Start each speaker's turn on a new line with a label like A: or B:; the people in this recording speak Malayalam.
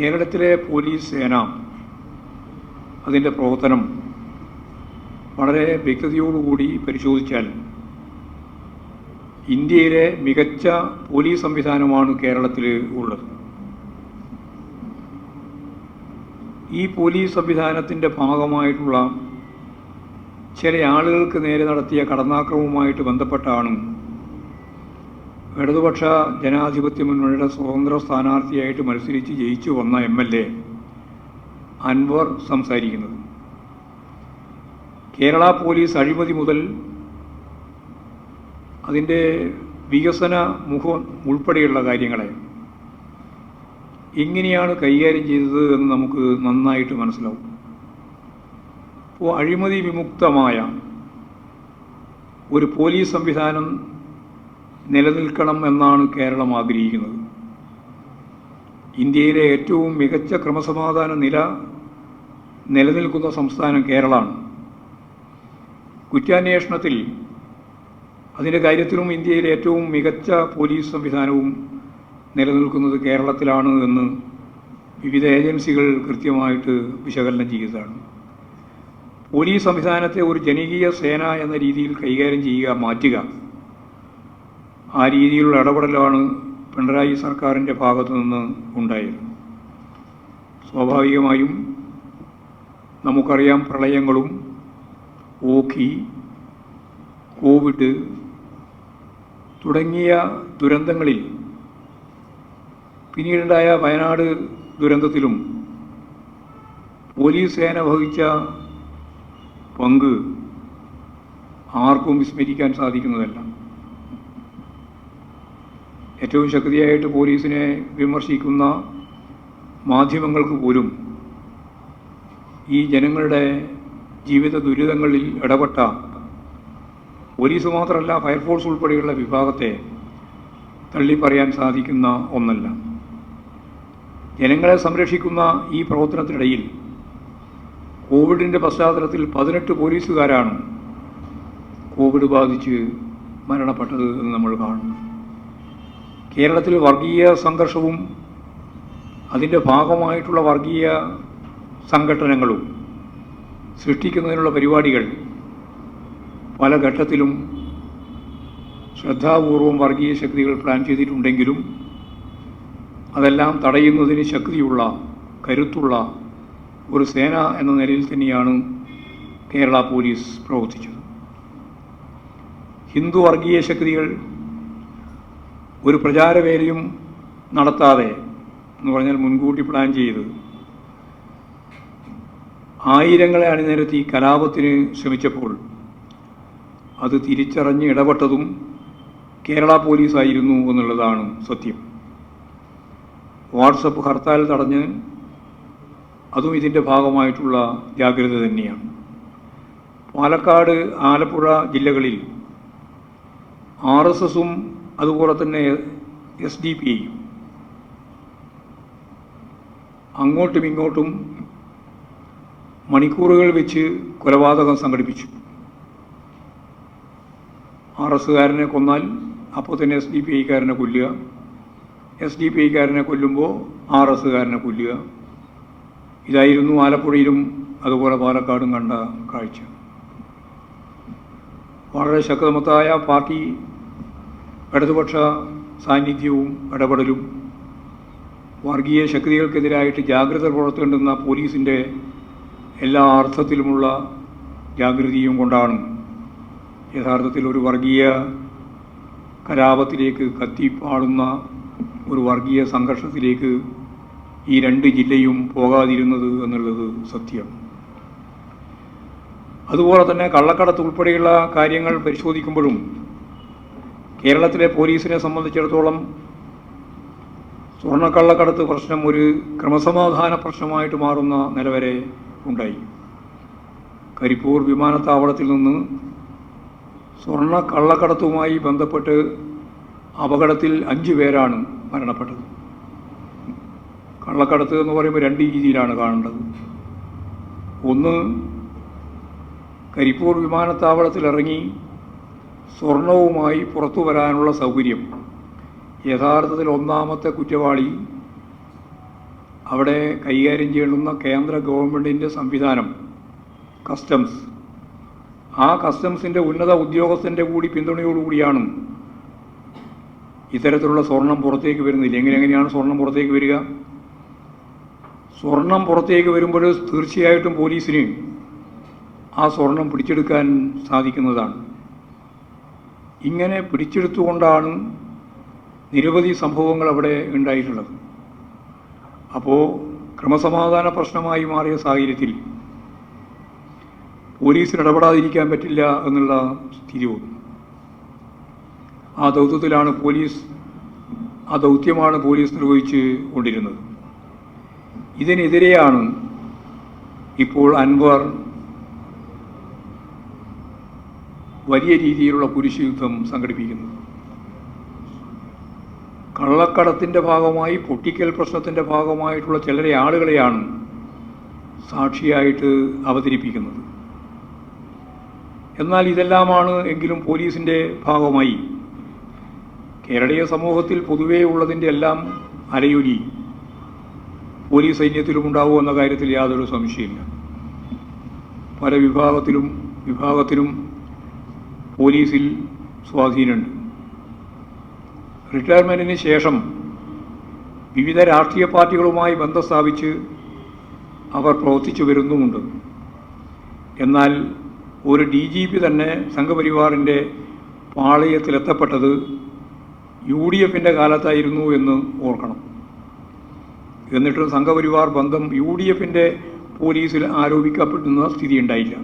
A: കേരളത്തിലെ പോലീസ് സേന അതിന്റെ പ്രവർത്തനം വളരെ വ്യക്തതയോടുകൂടി പരിശോധിച്ചാൽ ഇന്ത്യയിലെ മികച്ച പോലീസ് സംവിധാനമാണ് കേരളത്തിൽ ഉള്ളത്. ഈ പോലീസ് സംവിധാനത്തിന്റെ ഭാഗമായിട്ടുള്ള ചില ആളുകൾക്ക് നേരെ നടത്തിയ കടന്നാക്രമവുമായിട്ട് ബന്ധപ്പെട്ടാണ് ഇടതുപക്ഷ ജനാധിപത്യ മുന്നണിയുടെ സ്വതന്ത്ര സ്ഥാനാർത്ഥിയായിട്ട് മത്സരിച്ച് ജയിച്ചു വന്ന എം എൽ എ അൻവർ സംസാരിക്കുന്നത്. കേരള പോലീസ് അഴിമതി മുതൽ അതിന്റെ വികസന മുഖം ഉൾപ്പെടെയുള്ള കാര്യങ്ങളെ എങ്ങനെയാണ് കൈകാര്യം ചെയ്തത് എന്ന് നമുക്ക് നന്നായിട്ട് മനസ്സിലാവും. അപ്പോൾ അഴിമതി വിമുക്തമായ ഒരു പോലീസ് സംവിധാനം നിലനിൽക്കണം എന്നാണ് കേരളം ആഗ്രഹിക്കുന്നത്. ഇന്ത്യയിലെ ഏറ്റവും മികച്ച ക്രമസമാധാന നില നിലനിൽക്കുന്ന സംസ്ഥാനം കേരളമാണ്. കുറ്റാന്വേഷണത്തിൽ അതിന്റെ കാര്യത്തിലും ഇന്ത്യയിലെ ഏറ്റവും മികച്ച പോലീസ് സംവിധാനവും നിലനിൽക്കുന്നത് കേരളത്തിലാണ് എന്ന് വിവിധ ഏജൻസികൾ കൃത്യമായിട്ട് വിശകലനം ചെയ്തതാണ് പോലീസ് സംവിധാനത്തെ ഒരു ജനകീയ സേന എന്ന രീതിയിൽ കൈകാര്യം ചെയ്യുക മാറ്റുക ആ രീതിയിലുള്ള ഇടപെടലാണ് പിണറായി സർക്കാരിന്റെ ഭാഗത്തു നിന്ന് ഉണ്ടായത്. സ്വാഭാവികമായും നമുക്കറിയാം പ്രളയങ്ങളും ഓഖി കോവിഡ് തുടങ്ങിയ ദുരന്തങ്ങളിൽ പിന്നീടുണ്ടായ വയനാട് ദുരന്തത്തിലും പോലീസ് സേന വഹിച്ച പങ്ക് ആർക്കും വിസ്മരിക്കാൻ സാധിക്കുന്നതല്ല. ഏറ്റവും ശക്തിയായിട്ട് പോലീസിനെ വിമർശിക്കുന്ന മാധ്യമങ്ങൾക്ക് പോലും ഈ ജനങ്ങളുടെ ജീവിത ദുരിതങ്ങളിൽ ഇടപെട്ട പോലീസ് മാത്രമല്ല ഫയർഫോഴ്സ് ഉൾപ്പെടെയുള്ള വിഭാഗത്തെ തള്ളിപ്പറയാൻ സാധിക്കുന്ന ഒന്നല്ല. ജനങ്ങളെ സംരക്ഷിക്കുന്ന ഈ പ്രവർത്തനത്തിനിടയിൽ കോവിഡിന്റെ പശ്ചാത്തലത്തിൽ പതിനെട്ട് പോലീസുകാരാണ് കോവിഡ് ബാധിച്ച് മരണപ്പെട്ടത് എന്ന് നമ്മൾ കാണുന്നു. കേരളത്തിൽ വർഗീയ സംഘർഷവും അതിന്റെ ഭാഗമായിട്ടുള്ള വർഗീയ സംഘടനകളും സൃഷ്ടിക്കുന്നതിനുള്ള പരിപാടികൾ പല ഘട്ടത്തിലും ശ്രദ്ധാപൂർവം വർഗീയ ശക്തികൾ പ്ലാൻ ചെയ്തിട്ടുണ്ടെങ്കിലും അതെല്ലാം തടയുന്നതിന് ശക്തിയുള്ള കരുത്തുള്ള ഒരു സേന എന്ന നിലയിൽ തന്നെയാണ് കേരള പോലീസ് പ്രവർത്തിച്ചത്. ഹിന്ദു വർഗീയ ശക്തികൾ ഒരു പ്രചാരവേലയും നടത്താതെ എന്ന് പറഞ്ഞാൽ മുൻകൂട്ടി പ്ലാൻ ചെയ്ത് ആയിരങ്ങളെ അണിനിരത്തി കലാപത്തിന് ശ്രമിച്ചപ്പോൾ അത് തിരിച്ചറിഞ്ഞ് ഇടപെട്ടതും കേരള പോലീസായിരുന്നു എന്നുള്ളതാണ് സത്യം. വാട്സപ്പ് ഹർത്താൽ തടഞ്ഞ് അതും ഇതിന്റെ ഭാഗമായിട്ടുള്ള ജാഗ്രത തന്നെയാണ്. പാലക്കാട് ആലപ്പുഴ ജില്ലകളിൽ ആർ എസ് എസും അതുപോലെ തന്നെ എസ് ഡി പി അങ്ങോട്ടും ഇങ്ങോട്ടും മണിക്കൂറുകൾ വെച്ച് കൊലപാതകം സംഘടിപ്പിച്ചു. ആർ എസ്സുകാരനെ കൊന്നാൽ അപ്പോൾ തന്നെ എസ് ഡി പി ഐക്കാരനെ കൊല്ലുക. എസ് ഡി പി ഐക്കാരനെ കൊല്ലുമ്പോൾ ആർ എസ്സുകാരനെ കൊല്ലുക. ഇതായിരുന്നു ആലപ്പുഴയിലും അതുപോലെ പാലക്കാടും കണ്ട കാഴ്ച. വളരെ ശക്തമത്തായ പാർട്ടി ഇടതുപക്ഷ സാന്നിധ്യവും ഇടപെടലും വർഗീയ ശക്തികൾക്കെതിരായിട്ട് ജാഗ്രത പുലർത്തേണ്ടുന്ന പോലീസിന്റെ എല്ലാ അർത്ഥത്തിലുമുള്ള ജാഗ്രതയും കൊണ്ടാണ് യഥാർത്ഥത്തിൽ ഒരു വർഗീയ കലാപത്തിലേക്ക് കത്തിപ്പാടുന്ന ഒരു വർഗീയ സംഘർഷത്തിലേക്ക് ഈ രണ്ട് ജില്ലയും പോകാതിരുന്നത് എന്നുള്ളത് സത്യം. അതുപോലെ തന്നെ കള്ളക്കടത്ത് ഉൾപ്പെടെയുള്ള കാര്യങ്ങൾ പരിശോധിക്കുമ്പോഴും കേരളത്തിലെ പോലീസിനെ സംബന്ധിച്ചിടത്തോളം സ്വർണക്കള്ളക്കടത്ത് പ്രശ്നം ഒരു ക്രമസമാധാന പ്രശ്നമായിട്ട് മാറുന്ന നിലവരെ ഉണ്ടായി. കരിപ്പൂർ വിമാനത്താവളത്തിൽ നിന്ന് സ്വർണ കള്ളക്കടത്തുമായി ബന്ധപ്പെട്ട് അപകടത്തിൽ അഞ്ച് പേരാണ് മരണപ്പെട്ടത്. കള്ളക്കടത്ത് എന്ന് പറയുമ്പോൾ രണ്ട് രീതിയിലാണ് കാണേണ്ടത്. ഒന്ന് കരിപ്പൂർ വിമാനത്താവളത്തിൽ ഇറങ്ങി സ്വർണവുമായി പുറത്തു വരാനുള്ള സൗകര്യം. യഥാർത്ഥത്തിൽ ഒന്നാമത്തെ കുറ്റവാളി അവിടെ കൈകാര്യം ചെയ്യുന്ന കേന്ദ്ര ഗവൺമെന്റിന്റെ സംവിധാനം കസ്റ്റംസ്. ആ കസ്റ്റംസിന്റെ ഉന്നത ഉദ്യോഗസ്ഥന്റെ കൂടി പിന്തുണയോടുകൂടിയാണ് ഇത്തരത്തിലുള്ള സ്വർണം പുറത്തേക്ക് വരുന്നില്ല. എങ്ങനെ എങ്ങനെയാണ് സ്വർണം പുറത്തേക്ക് വരിക? സ്വർണം പുറത്തേക്ക് വരുമ്പോൾ തീർച്ചയായിട്ടും പോലീസിന് ആ സ്വർണം പിടിച്ചെടുക്കാൻ സാധിക്കുന്നതാണ്. ഇങ്ങനെ പിടിച്ചെടുത്തുകൊണ്ടാണ് നിരവധി സംഭവങ്ങൾ അവിടെ ഉണ്ടായിട്ടുള്ളത്. അപ്പോൾ ക്രമസമാധാന പ്രശ്നമായി മാറിയ സാഹചര്യത്തിൽ പോലീസിന് ഇടപെടാതിരിക്കാൻ പറ്റില്ല എന്നുള്ള സ്ഥിതി വന്നു. ആ ദൗത്യത്തിലാണ് പോലീസ് ആ ദൗത്യമാണ് പോലീസ് നിർവഹിച്ച് കൊണ്ടിരുന്നത്. ഇതിനെതിരെയാണ് ഇപ്പോൾ അൻവർ വലിയ രീതിയിലുള്ള കുരിശുയുദ്ധം സംഘടിപ്പിക്കുന്നത് കള്ളക്കടത്തിന്റെ ഭാഗമായി പൊട്ടിക്കൽ പ്രശ്നത്തിന്റെ ഭാഗമായിട്ടുള്ള ചിലരെ ആളുകളെയാണ് സാക്ഷിയായിട്ട് അവതരിപ്പിക്കുന്നത്. എന്നാൽ ഇതെല്ലാമാണ് എങ്കിലും പോലീസിന്റെ ഭാഗമായി. കേരളീയ സമൂഹത്തിൽ പൊതുവേ ഉള്ളതിന്റെ എല്ലാം അലയൊലി പോലീസ് സൈന്യത്തിലും ഉണ്ടാവും എന്ന കാര്യത്തിൽ യാതൊരു സംശയമില്ല പല വിഭാഗത്തിലും വിഭാഗത്തിലും പോലീസിൽ സ്വാധീനമുണ്ട്. റിട്ടയർമെന്റിന് ശേഷം വിവിധ രാഷ്ട്രീയ പാർട്ടികളുമായി ബന്ധം സ്ഥാപിച്ച് അവർ പ്രവർത്തിച്ചു വരുന്നുമുണ്ട്. എന്നാൽ ഒരു ഡി ജി പി തന്നെ സംഘപരിവാറിന്റെ പാളയത്തിലെത്തപ്പെട്ടത് യു ഡി എഫിന്റെ കാലത്തായിരുന്നു എന്ന് ഓർക്കണം. എന്നിട്ടും സംഘപരിവാർ ബന്ധം യു ഡി എഫിന്റെ പോലീസിൽ ആരോപിക്കപ്പെടുന്ന സ്ഥിതി ഉണ്ടായില്ല